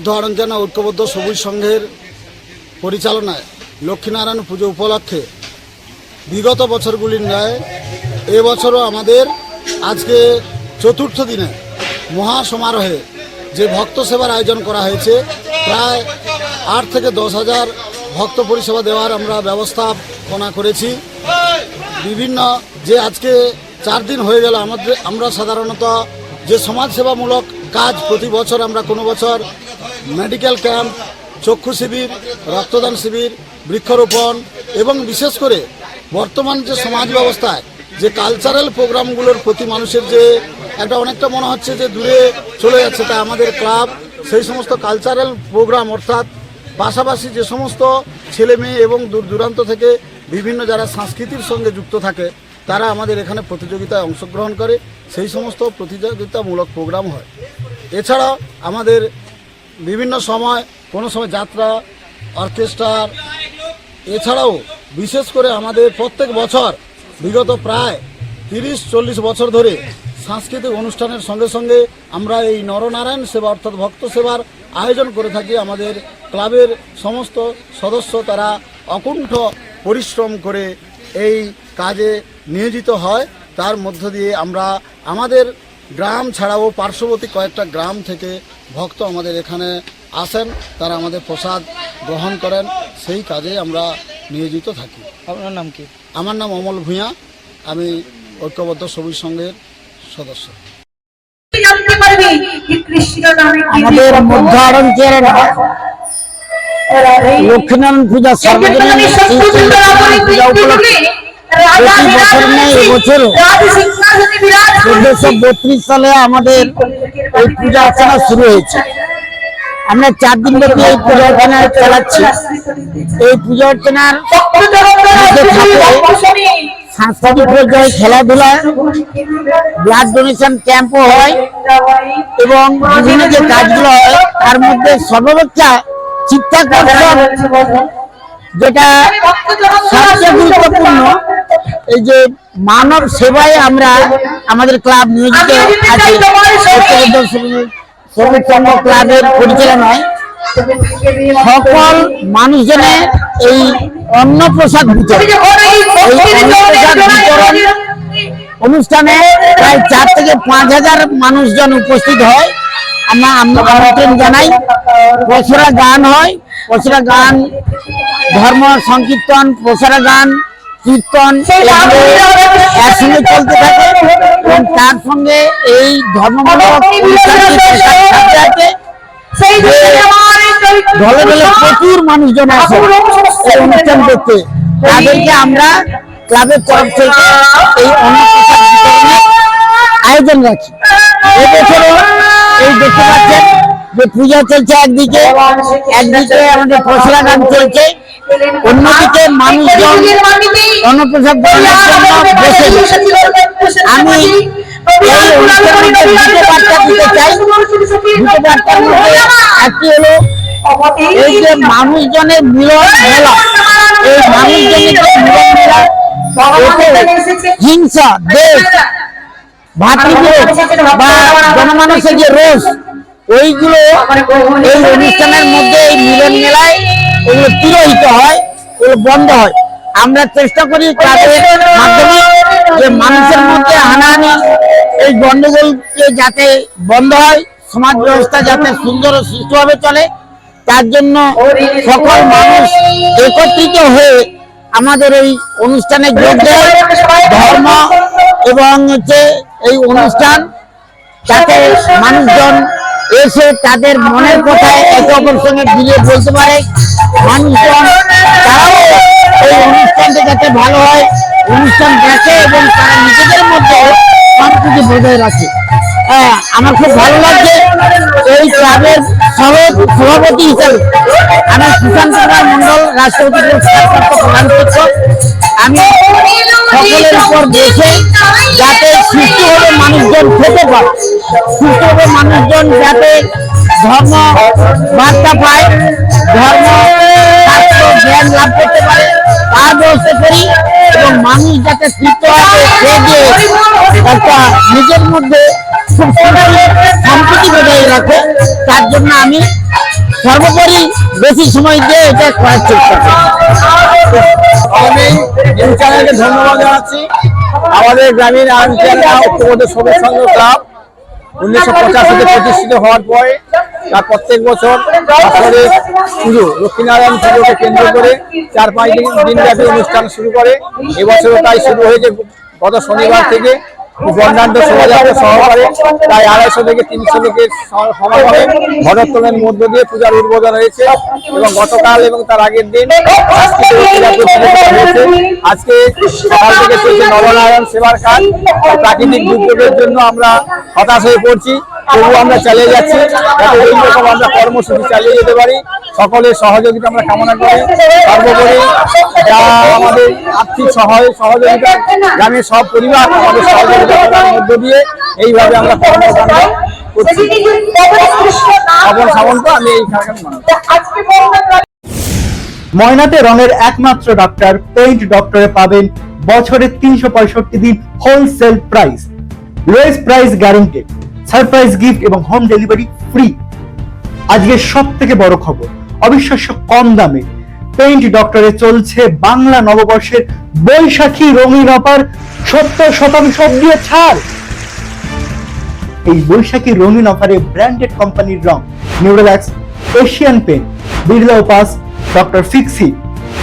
মধ্য আরঞ্জনা ঐক্যবদ্ধ সবুজ সংঘের পরিচালনায় লক্ষ্মীনারায়ণ পুজো উপলক্ষে বিগত বছরগুলির ন্যায় এবছরও আমাদের আজকে চতুর্থ দিনে মহা সমারোহে যে ভক্ত সেবার আয়োজন করা হয়েছে, প্রায় আট থেকে দশ হাজার ভক্ত পরিষেবা দেওয়ার আমরা ব্যবস্থাপনা করেছি। বিভিন্ন যে আজকে চার দিন হয়ে গেল, আমাদের আমরা সাধারণত যে সমাজসেবামূলক কাজ প্রতি বছর আমরা কোনো বছর মেডিকেল ক্যাম্প, চক্ষু শিবির, রক্তদান শিবির, বৃক্ষরোপণ এবং বিশেষ করে বর্তমান যে সমাজ ব্যবস্থায়, যে কালচারাল প্রোগ্রামগুলোর প্রতি মানুষের যে একটা অনেকটা মনে হচ্ছে যে দূরে চলে যাচ্ছে তা আমাদের ক্লাব সেই সমস্ত কালচারাল প্রোগ্রাম অর্থাৎ পাশাপাশি যে সমস্ত ছেলে মেয়ে এবং দূর দূরান্ত থেকে বিভিন্ন যারা সংস্কৃতির সঙ্গে যুক্ত থাকে, তারা আমাদের এখানে প্রতিযোগিতায় অংশগ্রহণ করে, সেই সমস্ত প্রতিযোগিতামূলক প্রোগ্রাম হয়। এছাড়া আমাদের বিভিন্ন সময়, কোনো সময় যাত্রা, অর্কেস্ট্রার, এছাড়াও বিশেষ করে আমাদের প্রত্যেক বছর, বিগত প্রায় তিরিশ, চল্লিশ বছর ধরে সাংস্কৃতিক অনুষ্ঠানের সঙ্গে সঙ্গে আমরা এই নরনারায়ণ সেবা অর্থাৎ ভক্ত সেবার আয়োজন করে থাকি। আমাদের ক্লাবের সমস্ত সদস্য তারা অকুণ্ঠ পরিশ্রম করে এই কাজে নিয়োজিত হয়। তার মধ্য দিয়ে আমরা আমাদের গ্রাম ছাড়াও পার্শ্ববর্তী কয়েকটা গ্রাম থেকে ভক্ত আমাদের এখানে আসেন তারা আমাদের প্রসাদ গ্রহণ করেন সেই কাজে আমরা নিয়োজিত থাকি। আপনার নাম কি? আমার নাম অমল ভূঁইয়া আমি ঐক্যবদ্ধ সবুজ সংঘের সদস্য। আমাদের। লক্ষ্মীনারায়ণ পূজা সার্বজনীন পূজা উপলক্ষে প্রতি বছর নেই, এবছরও চোদ্দশো বত্রিশ সালে আমাদের এই পূজা অর্চনা শুরু হয়েছে। আমরা চার দিন ব্যাপী এই পূজা অর্চনা চালাচ্ছি। এই পূজা অর্চনার সাংস্কৃতিক পর্যায়ে খেলাধুলা ব্লাড ডোনেশন ক্যাম্পও হয় এবং বিভিন্ন যে কাজগুলো হয়, তার মধ্যে সর্বাপেক্ষা চিত্তাকর্ষণ যেটা সবচেয়ে গুরুত্বপূর্ণ, এই যে মানব সেবায় আমরা আমাদের ক্লাব নিয়োজিত আছে। সংঘ ক্লাবের পরিচালনায় সকল মানুষজনের এই অন্ন প্রসাদ বিতরণ অনুষ্ঠানে প্রায় চার থেকে পাঁচ হাজার মানুষজন উপস্থিত হয়। আমরা আমরা আমন্ত্রণ জানাই। পশরা গান হয়। পশরা গান ধর্ম সংকীর্তন পশরা গান কীর্তন একসঙ্গে চলতে থাকে। এবং তার সঙ্গে এই ধর্মমূলক সাথে আছে ঢলে ঢলে প্রচুর মানুষজন আসে এই অনুষ্ঠান দেখতে। তাদেরকে আমরা ক্লাবের তরফ থেকে এই অন্নপ্রসাদ আয়োজন রাখি। এবছরও এই দেখতে পাচ্ছেন যে পূজা চলছে একদিকে একদিকে আমাদের পশরা গান চলছে অন্যদিকে মানুষজন অন্নপ্রসাদ আমি এই অনুষ্ঠানের মধ্যে দুটো বার্তা দিতে চাই। দুটো বার্তার মধ্যে একটি হলো এই যে মানুষজনের মিলন মেলা। এই মানুষজনের যে মিলন মেলা হিংসা দেশ ভাতৃবিরোধ বা জনমানসের যে রোষ ওইগুলো এই অনুষ্ঠানের মধ্যে এই মিলন মেলায় ওগুলো তিরোহিত হয় ওগুলো বন্ধ হয়। আমরা চেষ্টা করি ক্লাবের মাধ্যমে যে মানুষের মধ্যে হানাহানি এই গন্ডগোলকে যাতে বন্ধ হয় সমাজ ব্যবস্থা যাতে সুন্দর ও সুস্থভাবে চলে তার জন্য সকল মানুষ একত্রিত হয়ে আমাদের এই অনুষ্ঠানে যোগ দেয়। ধর্ম এবং হচ্ছে এই অনুষ্ঠান যাতে মানুষজন এসে তাদের মনের কথায় একে অপর সঙ্গে মিলিয়ে বলতে পারে, মানুষজন, তারাও এই অনুষ্ঠানটা যাতে ভালো হয়, অনুষ্ঠান দেখে এবং তারা নিজেদের মধ্যে সংস্কৃতি বজায় রাখে। হ্যাঁ আমার খুব ভালো লাগছে এই ক্লাবের সভাপতি হিসাবে। আমি সুশান্ত কুমার মন্ডল রাষ্ট্রপতি আমি সকলের উপর সুস্থভাবে মানুষজন খেতে পারে সুস্থভাবে মানুষজন যাতে ধর্ম বার্তা পায়, ধর্ম জ্ঞান লাভ করতে পারে তার ব্যবস্থা করি এবং মানুষ যাতে তৃপ্তভাবে খেয়ে একটা নিজের মধ্যে খুব সুন্দর সম্প্রীতি বজায় রাখে। তার জন্য আমি সর্বোপরি বেশি সময় দিয়ে এটা করার চেষ্টা করব আমি ধন্যবাদ জানাচ্ছি। আমাদের গ্রামীণ আঞ্চলিক ঐক্যবদ্ধ সবুজ ক্লাব উনিশশো পঁচাশিতে প্রতিষ্ঠিত হওয়ার পরে তার প্রত্যেক বছর আসলে পুজো, লক্ষ্মীনারায়ণ পুজোকে কেন্দ্র করে চার পাঁচ দিন দিনব্যাপী অনুষ্ঠান শুরু করে। এবছরও তাই শুরু হয়েছে গত শনিবার থেকে। বর্ণাঢ্য শোভাযাত্রা সহকারে প্রায় আড়াইশো থেকে তিনশো লোকের সমাগমে মধ্য দিয়ে পূজার উদ্বোধন হয়েছে এবং গতকাল এবং তার আগের দিন হয়েছে। আজকে সকাল থেকে চলছে নবনারায়ণ সেবার কাজ। প্রাকৃতিক দুর্যোগের জন্য আমরা হতাশ হয়ে পড়ছি। তবু আমরা চালিয়ে যাচ্ছি। যাতে এই আমরা কর্মসূচি চালিয়ে যেতে পারি, সকলের সহযোগিতা আমরা কামনা করি। সর্বোপরি যা আমাদের আর্থিক সহায় সহযোগিতা, গ্রামের সব পরিবার আমাদের সহযোগিতা মধ্য দিয়ে এইভাবে আমরা কর্মকাণ্ড ময়নাতে রঙের একমাত্র ডক্টর পেইন্ট ডক্টরে পাবেন বছরে তিনশো পঁয়ষট্টি দিন wholesale price lowest price guaranteed surprise gift এবং হোম ডেলিভারি ফ্রি। আজকে সব থেকে বড় খবর, অবিশ্বাস্য কম দামে। পেইন্ট ডক্টরে চলছে বাংলা নববর্ষের বৈশাখী রঙিন অফার, সত্তর শতাংশ দিয়ে ছাড়। এই বৈশাখী রঙিন অফারে ব্র্যান্ডেড কোম্পানির রং, Nerolac, Asian paint Birla Opus, doctor Fixit,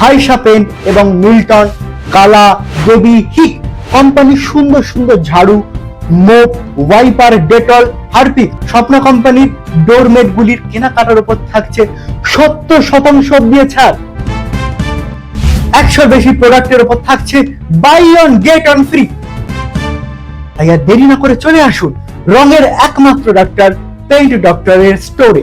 হাইসা paint এবং মিল্টন, কালা, দেবী, হিক। কোম্পানির সুন্দর সুন্দর ঝাড়ু মোপ ওয়াইপার ডেটল হারপিক স্বপ্ন কোম্পানির ডোরমেট গুলির কেনাকাটার উপর থাকছে সত্তর শতাংশ দিয়ে ছাড়। একশোর বেশি প্রোডাক্টের উপর থাকছে buy one get one free তাই আর দেরি না করে চলে আসুন রঙের একমাত্র ডাক্তার পেইন্ট ডক্টরের স্টোরে